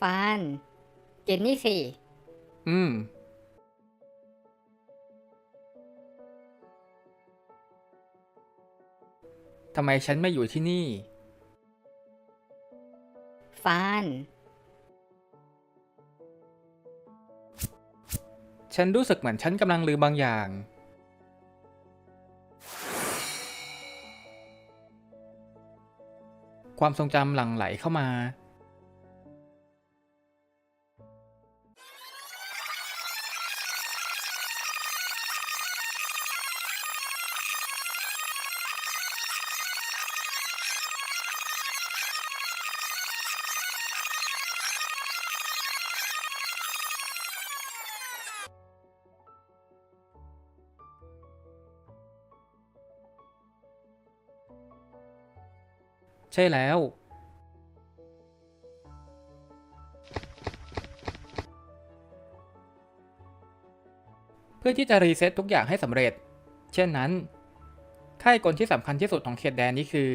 ฟานกินนี่สิ อืม ทำไมฉันไม่อยู่ที่นี่ฟานฉันรู้สึกเหมือนฉันกำลังลืมบางอย่าง ความทรงจำหลั่งไหลเข้ามา ใช่แล้ว เพื่อที่จะรีเซ็ตทุกอย่างให้สำเร็จ เช่นนั้น ค่ายกลที่สำคัญที่สุดของเขตแดนนี้คือ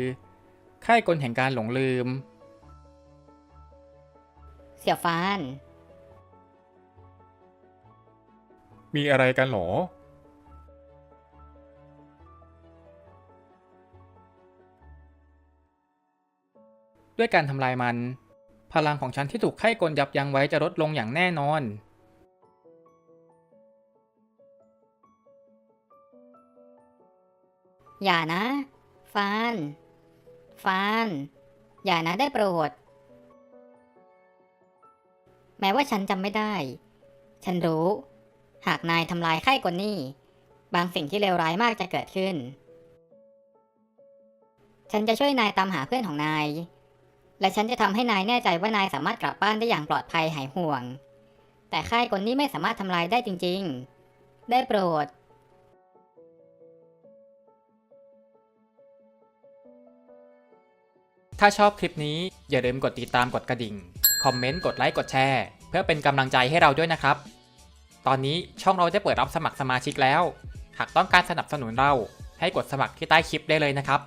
ค่ายกลแห่งการหลงลืม เสี่ยวฟาน มีอะไรกันหรอ ด้วยการทำลายมัน พลังของฉันที่ถูกค่ายกลยับยั้งไว้จะลดลงอย่างแน่นอน อย่านะ ฟาน ฟาน อย่านะได้โปรด แม้ว่าฉันจำไม่ได้ ฉันรู้ หากนายทำลายไข้กลนี่ บางสิ่งที่เลวร้ายมากจะเกิดขึ้นฉันจะช่วยนายตามหาเพื่อนของนาย และฉันจะทำให้นายแน่ใจว่านายสามารถกลับบ้านได้อย่างปลอดภัยหายห่วง แต่ค่ายกลนี่ไม่สามารถทำลายได้จริง ๆ ได้โปรด ถ้าชอบคลิปนี้อย่าลืมกดติดตามกดกระดิ่ง คอมเมนต์ กดไลค์ กดแชร์ เพื่อเป็นกำลังใจให้เราด้วยนะครับ ตอนนี้ช่องเราได้เปิดรับสมัครสมาชิกแล้ว หากต้องการสนับสนุนเราให้กดสมัครที่ใต้คลิปได้เลยนะครับ